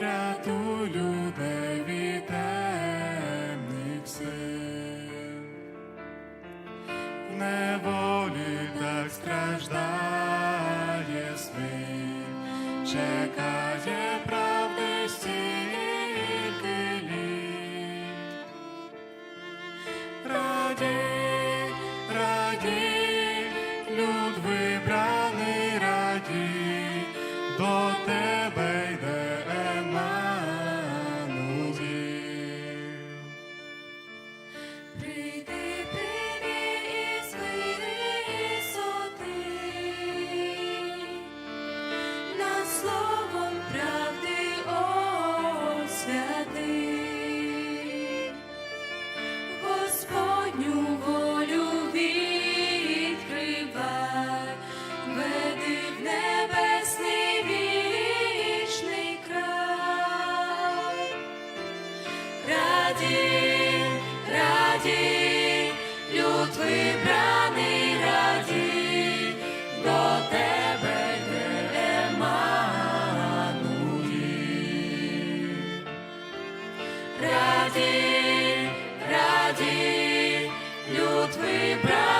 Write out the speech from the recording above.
Рату любові темних сил, в неволі так страждає світ, чекає правди стільки літ. Раді, раді, люд вибрав. Ради, ради, люд вибраний раді, до тебе Еммануїл. Раді, раді, люд вибраний.